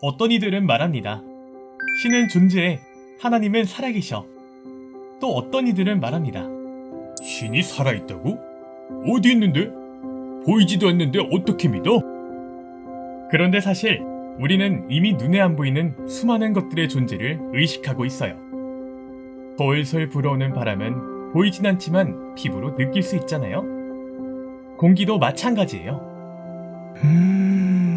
어떤 이들은 말합니다. 신은 존재해 하나님은 살아계셔. 또 어떤 이들은 말합니다. 신이 살아있다고? 어디 있는데? 보이지도 않는데 어떻게 믿어? 그런데 사실 우리는 이미 눈에 안 보이는 수많은 것들의 존재를 의식하고 있어요. 솔솔 불어오는 바람은 보이진 않지만 피부로 느낄 수 있잖아요. 공기도 마찬가지예요. 음...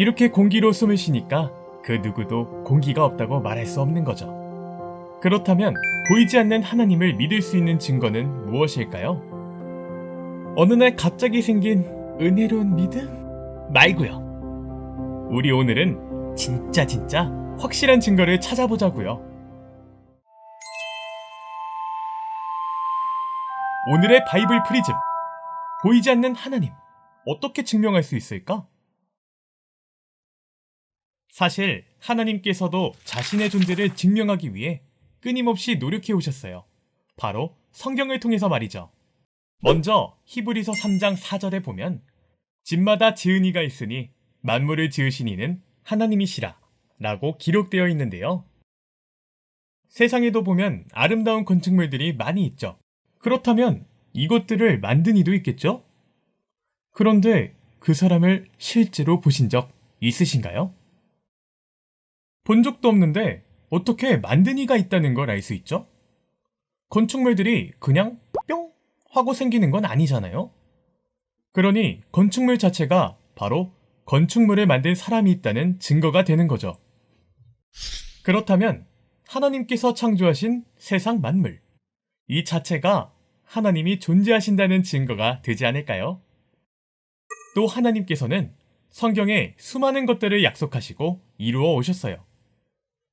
이렇게 공기로 숨을 쉬니까 그 누구도 공기가 없다고 말할 수 없는 거죠. 그렇다면 보이지 않는 하나님을 믿을 수 있는 증거는 무엇일까요? 어느 날 갑자기 생긴 은혜로운 믿음? 말고요. 우리 오늘은 진짜 진짜 확실한 증거를 찾아보자고요. 오늘의 바이블 프리즘. 보이지 않는 하나님. 어떻게 증명할 수 있을까? 사실 하나님께서도 자신의 존재를 증명하기 위해 끊임없이 노력해 오셨어요. 바로 성경을 통해서 말이죠. 먼저 히브리서 3장 4절에 보면 집마다 지은 이가 있으니 만물을 지으신 이는 하나님이시라 라고 기록되어 있는데요. 세상에도 보면 아름다운 건축물들이 많이 있죠. 그렇다면 이것들을 만든 이도 있겠죠? 그런데 그 사람을 실제로 보신 적 있으신가요? 본 적도 없는데 어떻게 만든 이가 있다는 걸 알 수 있죠? 건축물들이 그냥 뿅 하고 생기는 건 아니잖아요. 그러니 건축물 자체가 바로 건축물을 만든 사람이 있다는 증거가 되는 거죠. 그렇다면 하나님께서 창조하신 세상 만물, 이 자체가 하나님이 존재하신다는 증거가 되지 않을까요? 또 하나님께서는 성경에 수많은 것들을 약속하시고 이루어 오셨어요.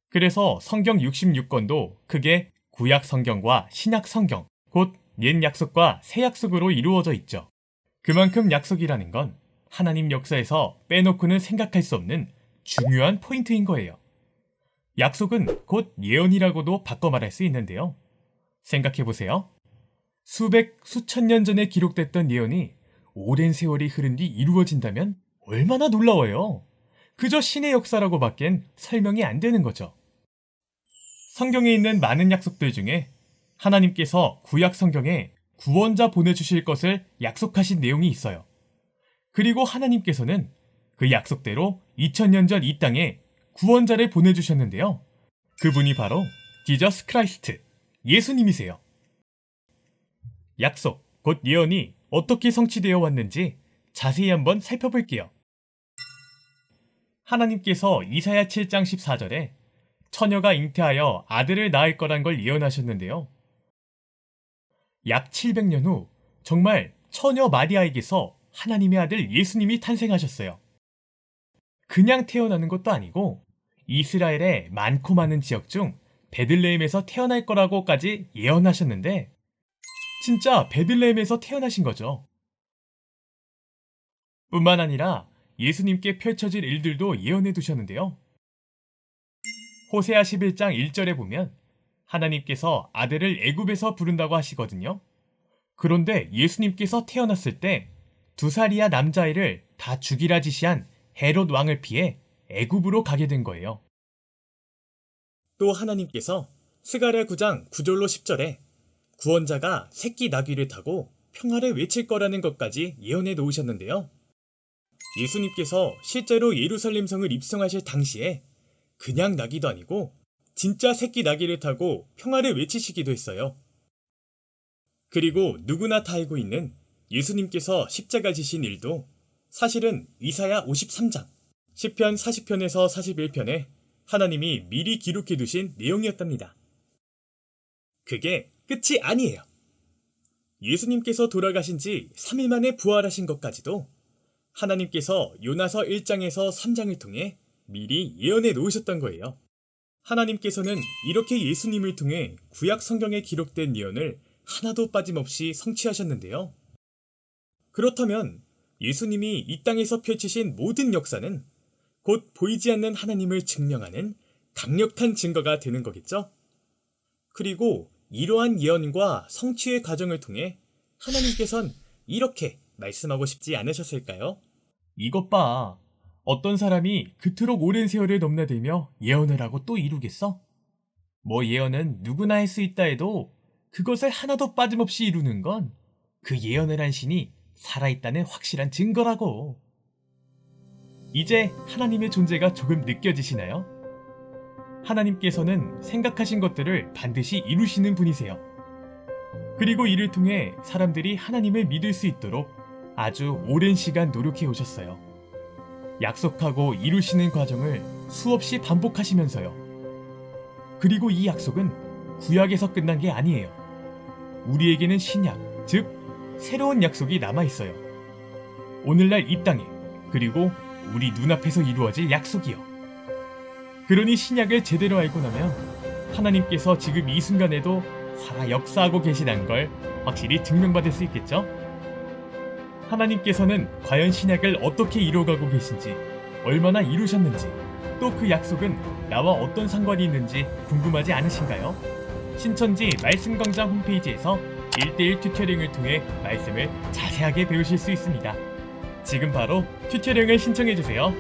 그래서 성경 66권도 크게 구약 성경과 신약 성경, 곧 옛 약속과 새 약속으로 이루어져 있죠. 그만큼 약속이라는 건 하나님 역사에서 빼놓고는 생각할 수 없는 중요한 포인트인 거예요. 약속은 곧 예언이라고도 바꿔 말할 수 있는데요. 생각해 보세요. 수백, 수천 년 전에 기록됐던 예언이 오랜 세월이 흐른 뒤 이루어진다면 얼마나 놀라워요. 그저 신의 역사라고 밖엔 설명이 안 되는 거죠. 성경에 있는 많은 약속들 중에 하나님께서 구약 성경에 구원자 보내주실 것을 약속하신 내용이 있어요. 그리고 하나님께서는 그 약속대로 2000년 전 이 땅에 구원자를 보내주셨는데요. 그분이 바로 지저스 크라이스트, 예수님이세요. 약속, 곧 예언이 어떻게 성취되어 왔는지 자세히 한번 살펴볼게요. 하나님께서 이사야 7장 14절에 처녀가 잉태하여 아들을 낳을 거란 걸 예언하셨는데요. 약 700년 후 정말 처녀 마리아에게서 하나님의 아들 예수님이 탄생하셨어요. 그냥 태어나는 것도 아니고 이스라엘의 많고 많은 지역 중 베들레헴에서 태어날 거라고까지 예언하셨는데 진짜 베들레헴에서 태어나신 거죠. 뿐만 아니라 예수님께 펼쳐질 일들도 예언해 두셨는데요. 호세아 11장 1절에 보면 하나님께서 아들을 애굽에서 부른다고 하시거든요. 그런데 예수님께서 태어났을 때 두 살이야 남자아이를 다 죽이라 지시한 헤롯 왕을 피해 애굽으로 가게 된 거예요. 또 하나님께서 스가랴 9장 9절로 10절에 구원자가 새끼 나귀를 타고 평화를 외칠 거라는 것까지 예언해 놓으셨는데요. 예수님께서 실제로 예루살렘 성을 입성하실 당시에 그냥 나귀도 아니고 진짜 새끼 나귀를 타고 평화를 외치시기도 했어요. 그리고 누구나 다 알고 있는 예수님께서 십자가 지신 일도 사실은 이사야 53장, 10편 40편에서 41편에 하나님이 미리 기록해 두신 내용이었답니다. 그게 끝이 아니에요. 예수님께서 돌아가신 지 3일 만에 부활하신 것까지도 하나님께서 요나서 1장에서 3장을 통해 미리 예언해 놓으셨던 거예요. 하나님께서는 이렇게 예수님을 통해 구약 성경에 기록된 예언을 하나도 빠짐없이 성취하셨는데요. 그렇다면 예수님이 이 땅에서 펼치신 모든 역사는 곧 보이지 않는 하나님을 증명하는 강력한 증거가 되는 거겠죠? 그리고 이러한 예언과 성취의 과정을 통해 하나님께선 이렇게 말씀하고 싶지 않으셨을까요? 이것 봐. 어떤 사람이 그토록 오랜 세월을 넘나들며 예언을 하고 또 이루겠어? 뭐 예언은 누구나 할 수 있다 해도 그것을 하나도 빠짐없이 이루는 건 그 예언을 한 신이 살아있다는 확실한 증거라고. 이제 하나님의 존재가 조금 느껴지시나요? 하나님께서는 생각하신 것들을 반드시 이루시는 분이세요. 그리고 이를 통해 사람들이 하나님을 믿을 수 있도록 아주 오랜 시간 노력해 오셨어요. 약속하고 이루시는 과정을 수없이 반복하시면서요. 그리고 이 약속은 구약에서 끝난 게 아니에요. 우리에게는 신약, 즉, 새로운 약속이 남아 있어요. 오늘날 이 땅에, 그리고 우리 눈앞에서 이루어질 약속이요. 그러니 신약을 제대로 알고 나면 하나님께서 지금 이 순간에도 살아 역사하고 계시다는 걸 확실히 증명받을 수 있겠죠? 하나님께서는 과연 신약을 어떻게 이루어가고 계신지, 얼마나 이루셨는지, 또 그 약속은 나와 어떤 상관이 있는지 궁금하지 않으신가요? 신천지 말씀광장 홈페이지에서 1대1 튜터링을 통해 말씀을 자세하게 배우실 수 있습니다. 지금 바로 튜터링을 신청해주세요.